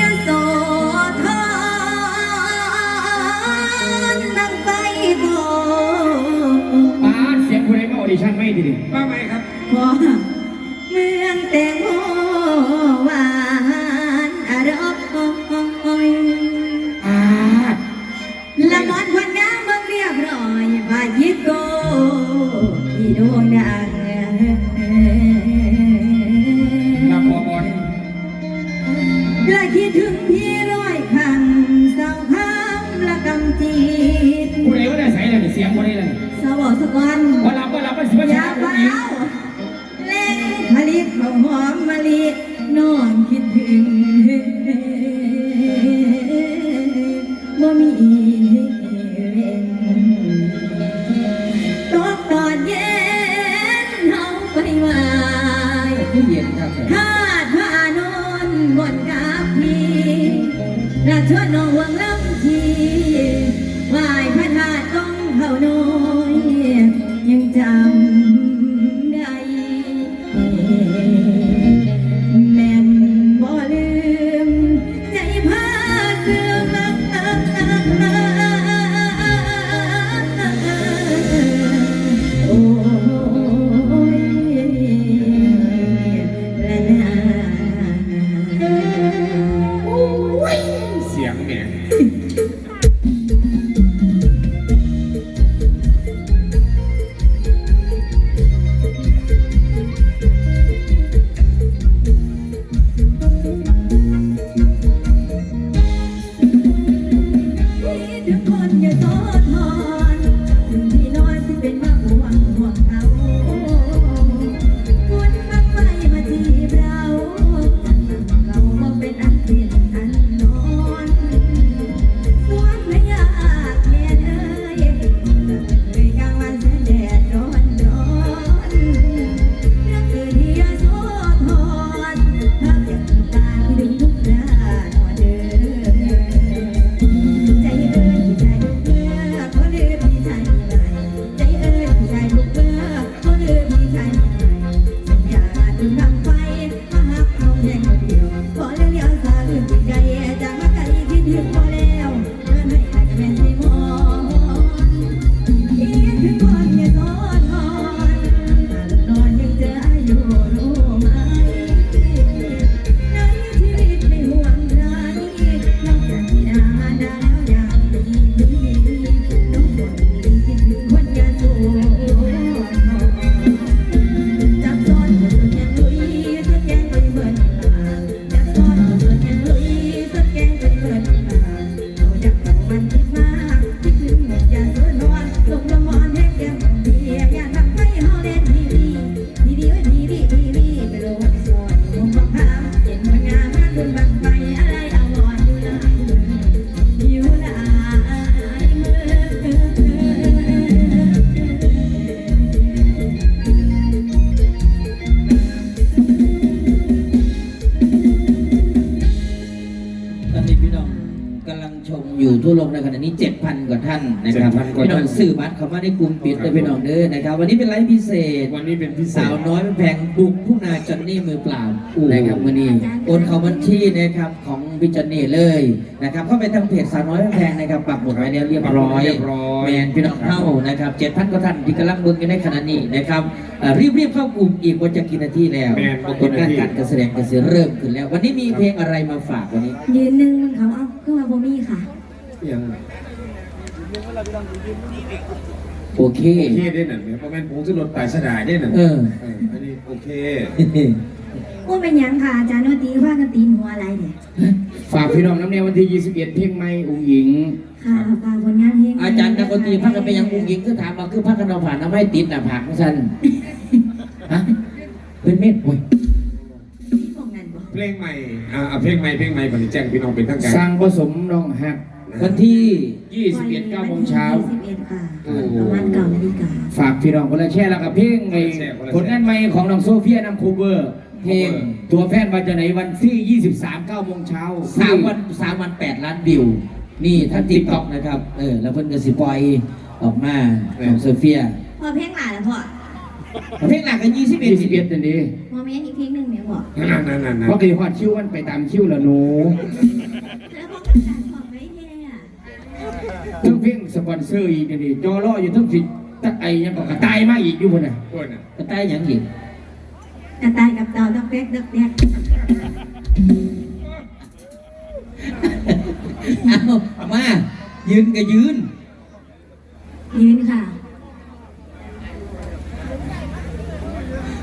ยโสธรนังไปบ่ป้าดเสียงคนไหนมาออดิชั่นไม่ดีดิว่าไหมครับพอเมืองแตงโมหวานอร่อยป้าดละมอนคนงามเมืองเรียบร้อยพายิโกอีดวงดังนั ท่านนะครับ7,000กว่าพี่น้ท่าอนงสื่อบัตรเข้ามาในกลุ่มปิดเลยพี่น้องเด้อนะครับ วันนี้เป็นไลฟ์พิเศษ วันนี้เป็นพิเศสาษ วน้อยเป็นแพงบุกผู้นาจอนนี่มือเปล่าโอ้โหนะครับวันนี้โอนเข้าบัญชีนะครับของพี่จอนนี่เลยนะครับเข้าไปทางเพจสาวน้อยเป็นแพงนะครับปักหมุดไว้แล้วเรียบร้อยเรียบร้อยแมนพี่น้องเข้านะครับ7,000กว่าท่านที่กำลังเบิ่งกันในขณะนี้นะครับเอ่อรีบๆเข้ากลุ่มอีกว่าจะกี่นาทีแล้วแม่นบ่กี่ผลงานนาทีการการแสดงก็จะเริ่มขึ้นแล้ว วันนี้มีเพลงอะไรมาฝากวันนี้ยืนหนึ่งมันเขาเอาขึ้นมาโบมี่ค่ะยัง โอเค โอเคได้หน่ะเนี่ยเพราะแม่นผมจะรถไต่สดายได้หน่ะเออเออ อันนี้โอเคว่าเป็นหยังค่ะอาจารย์โนตีว่ากันตีนหัวอะไรเนี่ยฝากพี่น้องน้ำเนียวันที่ 21 เพลงไม่อุ้งหญิง ค่ะฝากผลงานเพลงอาจารย์นักดนตรีพักกันไปยังอุ้งยิงคือถามมาคือพักกันเอาผ่านน้ำให้ติดหน้าผากของฉันฮะเป็นเม็ดโอ้ยที่มองนั่นบ่เพลงใหม่ อ่าอ่าเพลงใหม่ เพลงใหม่ผมจะแจ้งพี่น้องเป็นทางการ สร้างผสมน้องฮัก วันที่ 21 9โมงเช้า21ค่ะโอ้ประมาณเก้านาฬิกาฝากพี่น้องคนละแช่แล้วกับเพลงไอ้คนละแชร์คนละแชร์ผลงานใหม่ของน้องโซเฟียนำคูเบอร์เพลงตัวแฟนวันจะไหนวันที่ 23 9โมงเช้าสามวันสามวันแปดล้านวิว นี่ท่านติ๊กต็อกนะครับ เออ แล้วเพิ่นก็สิปล่อยออกมาของโซเฟียพอเพลงหลายแล้วพ่อเพลงหลักกันยี่สิบเอ็ดยี่สิบเอ็ดนั่นเองโมเมนต์อีกเพลงหนึ่งเนี่ยบอกนั่นนั่นนั่นนั่นเพราะกี่ฮอดคิวมันไปตามคิวแล้วหนู ทั้งเพียงสปอนเซอร์อีกนี่จอรออยู่ทั้งสิตะไอยังก็กระตายมาอีกอยู่บนน่ะคนน่ะก็ใต้หยังอีกกระต่ายกับเต่าดักแดกดักแดกเอามายืนก็ยืน ยืนค่ะ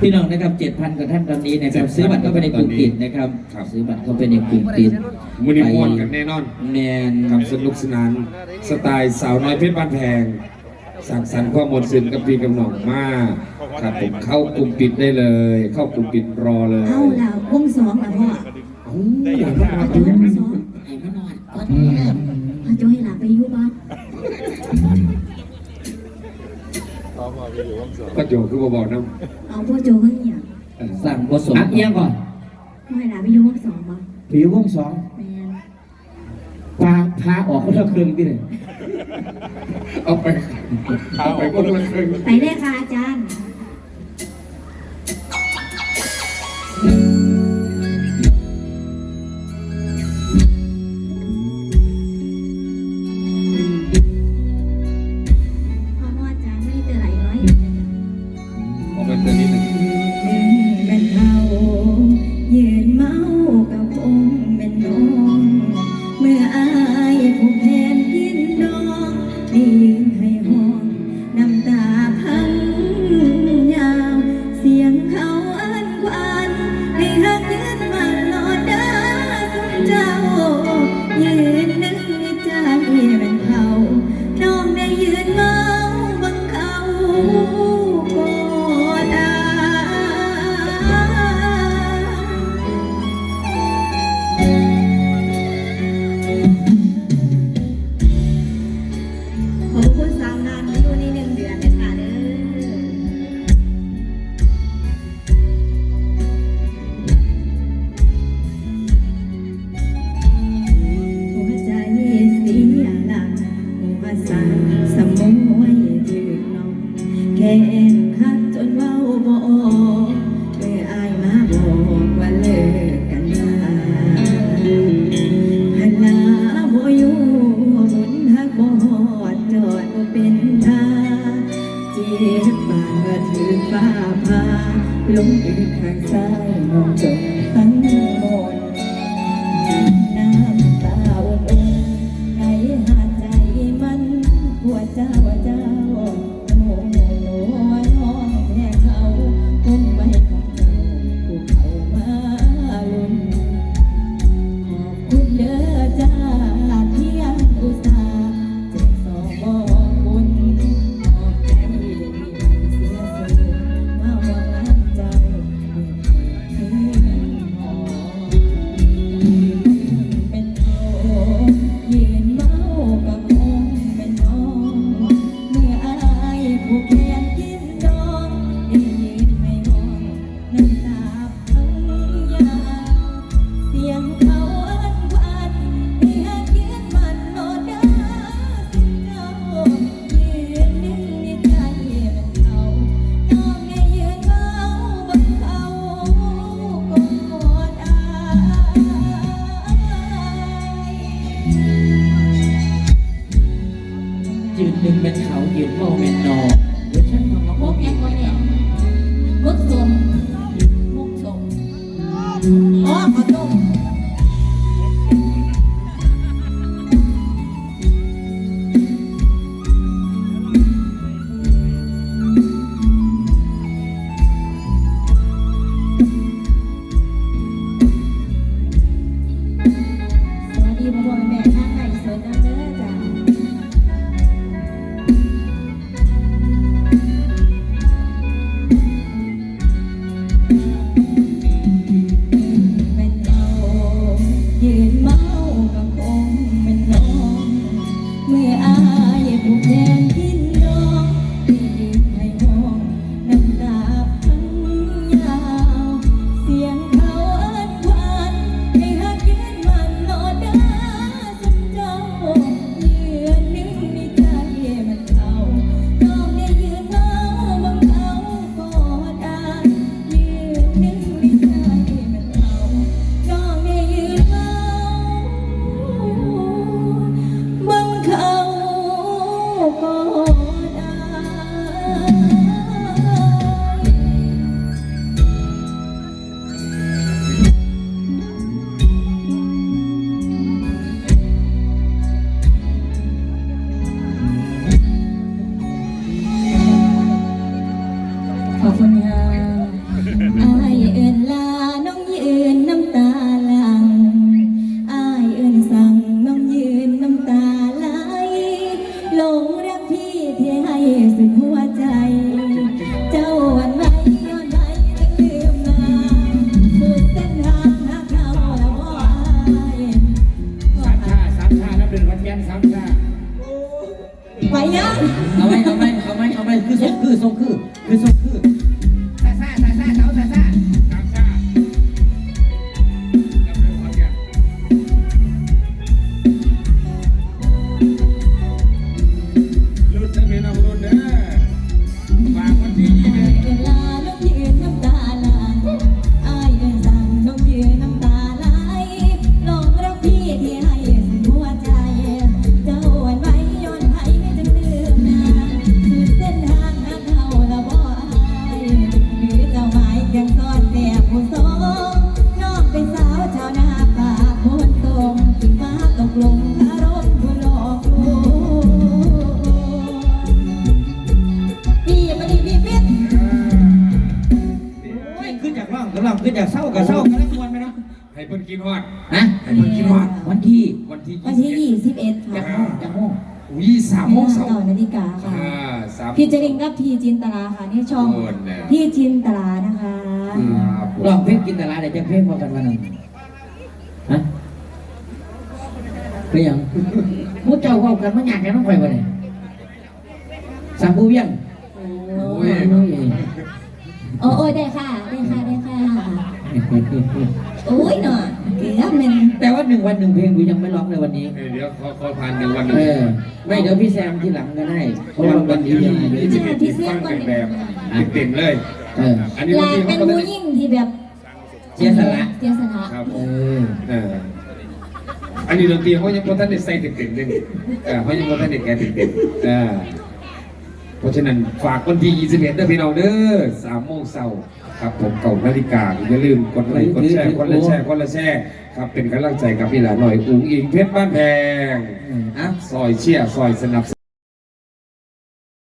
พี่น้องนะครับเจ็ดพันกว่าท่านตอนนี้นะครับ ซื้อบัตรเข้าไปในกลุ่มปิดนะครับ ซื้อบัตรเข้าไปในกลุ่มปิดมือนี้ม่วนกันแน่นอนแมนกับสนุกสนาน สไตล์สาวน้อยเพชรบ้านแพงสั่งสรรค์ความหมดสินกับพี่กับน้องมากครับผมเข้ากลุ่มปิดได้เลย เข้ากลุ่มปิดรอเลยเอาล่ะวงสองล่ะพ่อเอ้าอย่ามาเอามาโจดูวงสองให้มานอนก่อนเอาโจให้หลับไปอยู่บ้าน ก็โจคือบ่บอกน้เอาพ่อโจเขาเนี่ยำสั่งผสมอักเอียงก่อนพ่อให้หลับไปอยู่วงสองบ้างผิววงสองแมนพาพาออกคนละเครื่องที่ไหน เอาไป เอาไปคนละครึ่ง ไปได้ค่ะอาจารย์ เอาไป เทปป่าถือฟ้าพาลงอีกข้างซ้ายมองจน ยืนหนึ่งเป็นเขายืนโมเป็นนอเดี๋ยวฉันทำมามุโมกอีแอกงก็แม่มุกสมมุกสม เอาไหมเอาไหมเอาไหมเอาไหมคือส่งคือส่งคือคือส่งคือากเศร้ากับเศร้ากันแล้วมวนไปเนาะให้เพิ่นกินฮอดฮะให้เพิ่นกินฮอดวันที่วันที่วันที่21จัค่ะงโมงจังโมงอุ้ยสามโมงเช้าต่อนาฬิกาค่ะอ่าสามพี่เจริงกับพี่จินตลาค่ะนี่ช่องโอนเนี่ยพี่จินตลานะคะครับผมลองเพลงกินตลาดได้จังเพลงพอกันวันนั้นฮะเป็นหยังมูเจ้าเว้ากันมันอยากกันต้องไปบ่เนี่ยสามผู้เวียงโอ้โอ้ยโอ้โอ้ได้ค่ะได้ค่ะได้ค่ะ โอ้ยหน่อยเกือบเป็นแต่ว่าหนึ่งวันหนึ่งเพลงกูยังไม่ร้องเลยวันนี้ เดี๋ยวขอขอผ่านหนึ่งวันหนึ่เองอไม่เดี๋ยวพี่แซมที่หลังก็ได้เพราะว่าวันนี้ยังไงยี่สิบเอ็ดฟังแต่งแบบเต็มๆเลย เอออันนี้ลาบางทีเป็เขานก็ผู้ไม่ได้ยิ่งที่แบบเสียสละ เสียสละครับ เออ เอออันนี้ดนตรีเขายังพอท่านได้ใส่เต็มๆเลยนี่เออเขายังพอท่านได้แก่เต็มๆเออ เพราะฉะนั้นฝากวันที่ 21เด้อพี่น้องเด้อ3โมงเช้าครับผมเก่านาฬิกาอย่าลืมกดไลค์กดแชร์กดไลค์แชร์กดไลค์แชร์ครับเป็นกำลังใจกับพี่หลานหน่อยอุ้งอิงเพชรบ้านแพงเอออะซอยเชียร์ซอยสนับสนุน